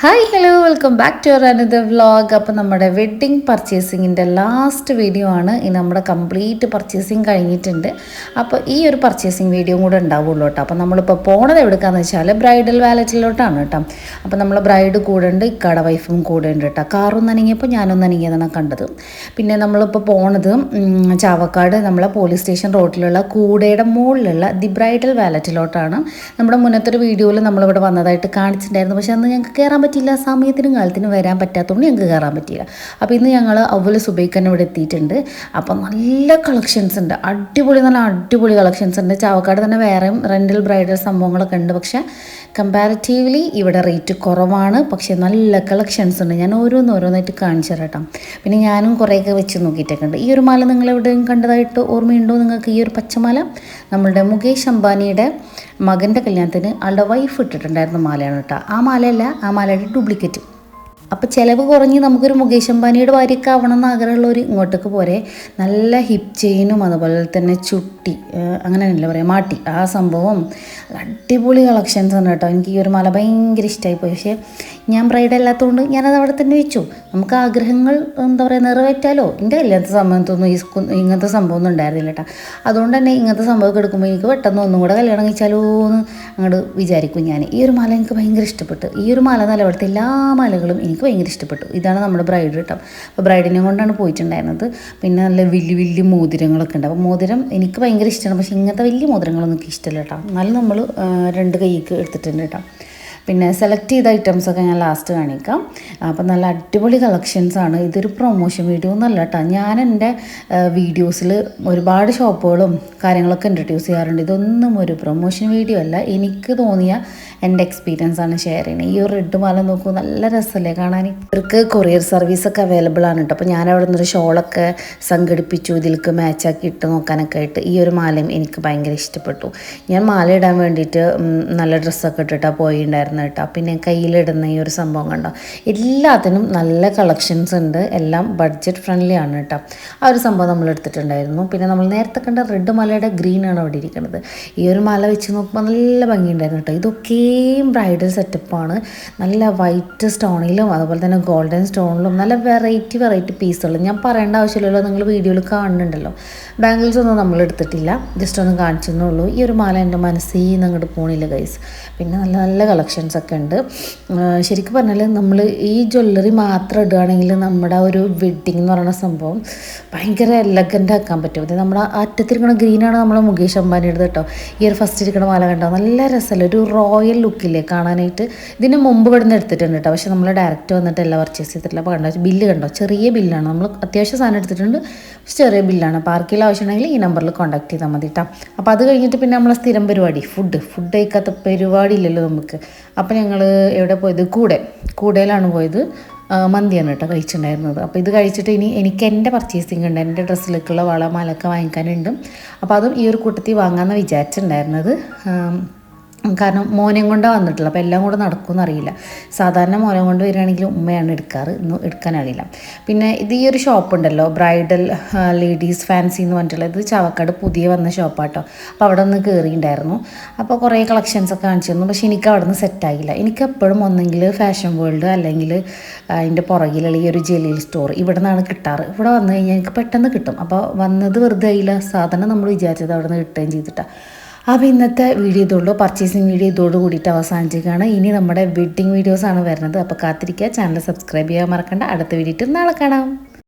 Hi hello welcome back to our another vlog അപ്പോൾ നമ്മുടെ wedding പർച്ചേസിങ്ങിന്റെ last video ആണ്. ഈ നമ്മുടെ കംപ്ലീറ്റ് പർച്ചേസിങ് കഴിഞ്ഞിട്ടുണ്ട്. അപ്പോൾ ഈ ഒരു പർച്ചേസിങ് വീഡിയോ കൂടെ ഉണ്ടാവുള്ളൂ കേട്ടോ. അപ്പോൾ നമ്മളിപ്പോൾ പോണത് എവിടെക്കാന്ന് വെച്ചാൽ ബ്രൈഡൽ വാലറ്റിലോട്ടാണ് കേട്ടോ. അപ്പോൾ നമ്മൾ ബ്രൈഡ് കൂടെ ഉണ്ട് ഇക്കാട വൈഫും കൂടെ ഉണ്ട് കേട്ടോ. കാറും നനങ്ങിയപ്പോൾ ഞാനും നനങ്ങിയതാണ് കണ്ടത്. പിന്നെ നമ്മളിപ്പോൾ പോണത് ചാവക്കാട് നമ്മളെ പോലീസ് സ്റ്റേഷൻ റോഡിലുള്ള കൂടയുടെ മുകളിലുള്ള ദി ബ്രൈഡൽ വാലറ്റിലോട്ടാണ് നമ്മുടെ മുന്നത്തെ വീഡിയോയിൽ നമ്മളിവിടെ വന്നതായിട്ട് കാണിച്ചിട്ടുണ്ടായിരുന്നു. പക്ഷേ അന്ന് ഞങ്ങൾക്ക് കയറാൻ പറ്റിയില്ല സമയത്തിനും കാലത്തിനും വരാൻ പറ്റാത്തതുകൊണ്ട് ഞങ്ങൾക്ക് കയറാൻ പറ്റിയില്ല. അപ്പോൾ ഇന്ന് ഞങ്ങൾ അവൽ സുബൈക്കന്നെ ഇവിടെ എത്തിയിട്ടുണ്ട്. അപ്പോൾ നല്ല കളക്ഷൻസ് ഉണ്ട്. അടിപൊളി നല്ല അടിപൊളി കളക്ഷൻസ് ഉണ്ട്. ചാവക്കാട് തന്നെ വേറെയും റെന്റൽ ബ്രൈഡൽ സംഭവങ്ങളൊക്കെ ഉണ്ട്. പക്ഷേ കമ്പാരിറ്റീവ്ലി ഇവിടെ റേറ്റ് കുറവാണ്. പക്ഷേ നല്ല കളക്ഷൻസ് ഉണ്ട്. ഞാൻ ഓരോന്ന് ഓരോന്നായിട്ട് കാണിച്ചു തരാം പിന്നെ ഞാനും കുറേയൊക്കെ വെച്ച് നോക്കിയിട്ടൊക്കെ ഉണ്ട്. ഈ ഒരു മാല നിങ്ങൾ എവിടെയും കണ്ടതായിട്ട് ഓർമ്മയുണ്ടോ? നിങ്ങൾക്ക് ഈ ഒരു പച്ചമാല? നമ്മളുടെ മുകേഷ് അംബാനിയുടെ മകന്റെ കല്യാണത്തിന് ആളുടെ വൈഫ് ഇട്ടിട്ടുണ്ടായിരുന്ന മാലയാണ് കേട്ടോ. ആ മാലയല്ല ആ മാലയുടെ ഡ്യൂപ്ലിക്കേറ്റ് അപ്പോൾ ചിലവ് കുറഞ്ഞ് നമുക്കൊരു മുകേഷ് അംബാനിയുടെ ഭാര്യയൊക്കെ ആവണം എന്ന് ഇങ്ങോട്ടേക്ക് പോരെ. നല്ല ഹിപ് ചെയിനും അതുപോലെ തന്നെ ചുട്ടി അങ്ങനെ അങ്ങനെയല്ല പറയാം മാട്ടി. ആ സംഭവം അടിപൊളി കളക്ഷൻസ് ആണ് കേട്ടോ. എനിക്ക് ഈ ഒരു മല ഭയങ്കര ഇഷ്ടമായി പോയി. പക്ഷേ ഞാൻ ബ്രൈഡ് അല്ലാത്തതുകൊണ്ട് ഞാനത് അവിടെ തന്നെ വെച്ചു. നമുക്ക് ആഗ്രഹങ്ങൾ എന്താ പറയുക നിറവേറ്റാലോ? എന്റെ കല്യാണത്തെ സമയത്തൊന്നും ഈ ഇങ്ങനത്തെ സംഭവം ഒന്നും ഉണ്ടായിരുന്നില്ല കേട്ടോ അതുകൊണ്ട് തന്നെ ഇങ്ങനത്തെ സംഭവമൊക്കെ എടുക്കുമ്പോൾ എനിക്ക് പെട്ടെന്ന് ഒന്നും കൂടെ കല്യാണം കഴിച്ചാലോ എന്ന് അങ്ങോട്ട് വിചാരിക്കും ഞാൻ ഈ ഒരു മാല എനിക്ക് ഭയങ്കര ഇഷ്ടപ്പെട്ടു. ഈ ഒരു മാല നല്ല അവിടുത്തെ എല്ലാ മാലകളും എനിക്ക് ഭയങ്കര ഇഷ്ടപ്പെട്ടു. ഇതാണ് നമ്മുടെ ബ്രൈഡ് കേട്ടോ അപ്പോൾ ബ്രൈഡിനെ കൊണ്ടാണ് പോയിട്ടുണ്ടായിരുന്നത്. പിന്നെ നല്ല വലിയ വലിയ മോതിരങ്ങളൊക്കെ ഉണ്ട്. അപ്പോൾ മോതിരം എനിക്ക് ഭയങ്കര ഇഷ്ടമാണ് പക്ഷേ ഇങ്ങനത്തെ വലിയ മോതിരങ്ങളൊന്നും എനിക്ക് ഇഷ്ടമല്ല കേട്ടോ എന്നാലും നമ്മൾ രണ്ട് കൈക്ക് എടുത്തിട്ടുണ്ട് കേട്ടോ പിന്നെ സെലക്ട് ചെയ്ത ഐറ്റംസ് ഒക്കെ ഞാൻ ലാസ്റ്റ് കാണിക്കാം. അപ്പം നല്ല അടിപൊളി കളക്ഷൻസ് ആണ്. ഇതൊരു പ്രൊമോഷൻ വീഡിയോ ഒന്നല്ല കേട്ടോ ഞാൻ എന്റെ വീഡിയോസിൽ ഒരുപാട് ഷോപ്പുകളും കാര്യങ്ങളൊക്കെ ഇൻട്രൊഡ്യൂസ് ചെയ്യാറുണ്ട്. ഇതൊന്നും ഒരു പ്രൊമോഷൻ വീഡിയോ അല്ല. എനിക്ക് തോന്നിയ എന്റെ എക്സ്പീരിയൻസ് ആണ് ഷെയർ ചെയ്യുന്നത് ഈ ഒരു റെഡ് മാല നോക്കൂ നല്ല രസമല്ലേ കാണാൻ. ഇവർക്ക് കൊറിയർ സർവീസൊക്കെ അവൈലബിൾ ആണ് കേട്ടോ അപ്പോൾ ഞാൻ അവിടെ നിന്നൊരു ഷോളൊക്കെ സംഘടിപ്പിച്ചു. ഇതിലേക്ക് മാച്ചാക്കി ഇട്ട് നോക്കാനൊക്കെ ആയിട്ട് ഈ ഒരു മാലയും എനിക്ക് ഭയങ്കര ഇഷ്ടപ്പെട്ടു. ഞാൻ മാല ഇടാൻ വേണ്ടിയിട്ട് നല്ല ഡ്രസ്സൊക്കെ ഇട്ടിട്ടാണ് പോയിണ്ടായിരുന്നു. കേട്ടോ. പിന്നെ കയ്യിലിടുന്ന ഈ ഒരു സംഭവം കണ്ടോ? എല്ലാത്തിനും നല്ല കളക്ഷൻസ് ഉണ്ട്. എല്ലാം ബഡ്ജറ്റ് ഫ്രണ്ട്ലി ആണ് കേട്ടോ. ആ ഒരു സംഭവം നമ്മൾ എടുത്തിട്ടുണ്ടായിരുന്നു. പിന്നെ നമ്മൾ നേരത്തെ കണ്ട റെഡ് മലയുടെ ഗ്രീൻ ആണ് അവിടെ ഇരിക്കുന്നത്. ഈ ഒരു മല വെച്ച് നോക്കുമ്പോൾ നല്ല ഭംഗിയുണ്ടായിരുന്നു കേട്ടോ. ഇതൊക്കെയും ബ്രൈഡൽ സെറ്റപ്പാണ് നല്ല വൈറ്റ് സ്റ്റോണിലും അതുപോലെ തന്നെ ഗോൾഡൻ സ്റ്റോണിലും നല്ല വെറൈറ്റി വെറൈറ്റി പീസുകളും ഞാൻ പറയേണ്ട ആവശ്യമില്ലല്ലോ. നിങ്ങൾ വീഡിയോയിൽ കാണുന്നുണ്ടല്ലോ. ബാംഗിൾസ് ഒന്നും നമ്മൾ എടുത്തിട്ടില്ല. ജസ്റ്റ് ഒന്ന് കാണിച്ചെന്നുള്ളൂ ഈ ഒരു മാല എന്റെ മനസ്സിൽ നിന്ന് അങ്ങോട്ട് പോണില്ല ഗൈസ് പിന്നെ നല്ല നല്ല കളക്ഷൻസ് ഒക്കെ ഉണ്ട്. ശരിക്കും പറഞ്ഞാൽ നമ്മൾ ഈ ജ്വല്ലറി മാത്രം ഇടുകയാണെങ്കിൽ നമ്മുടെ ഒരു വെഡ്ഡിങ് എന്ന് പറയുന്ന സംഭവം ഭയങ്കര എലഗന്റ് ആക്കാൻ പറ്റും. ഇത് നമ്മുടെ അറ്റത്തിരിക്കണ ഗ്രീനാണ് നമ്മളെ മുകേഷ് അംബാനിയുടെ കേട്ടോ. ഈ ഒരു ഫസ്റ്റ് ഇരിക്കണ മാല കണ്ടോ? നല്ല രസമല്ലേ ഒരു റോയൽ ലുക്കില്ലേ കാണാനായിട്ട്. ഇതിന് മുമ്പ് ഇവിടെ നിന്ന് എടുത്തിട്ടുണ്ട് കേട്ടോ. പക്ഷെ നമ്മൾ ഡയറക്റ്റ് വന്നിട്ട് എല്ലാം പർച്ചേസ് ചെയ്തിട്ടില്ല. അപ്പോൾ കണ്ടോ? ബില്ല് കണ്ടോ? ചെറിയ ബില്ലാണ്. നമ്മൾ അത്യാവശ്യം സാധനം എടുത്തിട്ടുണ്ട്. പക്ഷേ ചെറിയ ബില്ലാണ്. ആർക്കെങ്കിലും ആവശ്യമുണ്ടെങ്കിൽ ഈ നമ്പറിൽ കോൺടാക്ട് ചെയ്താൽ മതി കേട്ടോ. അപ്പോൾ അത് കഴിഞ്ഞിട്ട് പിന്നെ നമ്മളെ സ്ഥിരം പരിപാടി. ഫുഡ് ഫുഡ് കഴിക്കാത്ത പരിപാടി ഇല്ലല്ലോ നമുക്ക്. അപ്പോൾ ഞങ്ങൾ എവിടെ പോയത്? കൂടെ. കൂടെയിലാണ് പോയത്. മന്തിയാണ് കേട്ടോ കഴിച്ചിട്ടുണ്ടായിരുന്നത്. അപ്പോൾ ഇത് കഴിച്ചിട്ട് ഇനി എനിക്ക് എന്റെ പർച്ചേസിങ് ഉണ്ട്. എന്റെ ഡ്രസ്സിലേക്കുള്ള വള മാലൊക്കെ വാങ്ങിക്കാനുണ്ട്. അപ്പോൾ അതും ഈ ഒരു കൂട്ടത്തിൽ വാങ്ങാമെന്ന് വിചാരിച്ചിട്ടുണ്ടായിരുന്നത്. കാരണം മോനെയും കൊണ്ടാണ് വന്നിട്ടുള്ളത്. അപ്പോൾ എല്ലാം കൂടെ നടക്കുമെന്ന് അറിയില്ല. സാധാരണ മോനെ കൊണ്ട് വരികയാണെങ്കിൽ ഉമ്മയാണ് എടുക്കാറ്. ഇന്ന് എടുക്കാൻ അറിയില്ല. പിന്നെ ഇത് ഈ ഒരു ഷോപ്പ് ഉണ്ടല്ലോ. ബ്രൈഡൽ ലേഡീസ് ഫാൻസി എന്ന് പറഞ്ഞിട്ടുള്ളത് ഇത് ചാവക്കാട് പുതിയ വന്ന ഷോപ്പാട്ടോ അപ്പോൾ അവിടെ നിന്ന് കയറിയിട്ടുണ്ടായിരുന്നു അപ്പോൾ കുറേ കളക്ഷൻസ് ഒക്കെ കാണിച്ചു തന്നു. പക്ഷേ എനിക്ക് അവിടെ നിന്ന് സെറ്റായില്ല എനിക്ക് എപ്പോഴും ഒന്നെങ്കിൽ ഫാഷൻ വേൾഡ് അല്ലെങ്കിൽ അതിന്റെ പുറകിലുള്ള ഈ ഒരു ജലീൽ സ്റ്റോർ ഇവിടെ നിന്നാണ് കിട്ടാറ്. ഇവിടെ വന്നു കഴിഞ്ഞാൽ എനിക്ക് പെട്ടെന്ന് കിട്ടും. അപ്പോൾ വന്നത് വെറുതെ ആയില്ല. സാധനം നമ്മൾ വിചാരിച്ചത് അവിടെ നിന്ന് കിട്ടുകയും ചെയ്തിട്ടാണ് അപ്പോൾ ഇന്നത്തെ വീഡിയോ ഇതുള്ളൂ പർച്ചേസിങ് വീഡിയോ ഇതോട് കൂടിയിട്ട് അവസാനിച്ചിരിക്കുകയാണ്. ഇനി നമ്മുടെ വെഡ്ഡിങ് വീഡിയോസാണ് വരുന്നത്. അപ്പോൾ കാത്തിരിക്കുക. ചാനൽ സബ്സ്ക്രൈബ് ചെയ്യാൻ മറക്കണ്ട. അടുത്ത വീഡിയോ നാളെ കാണാം.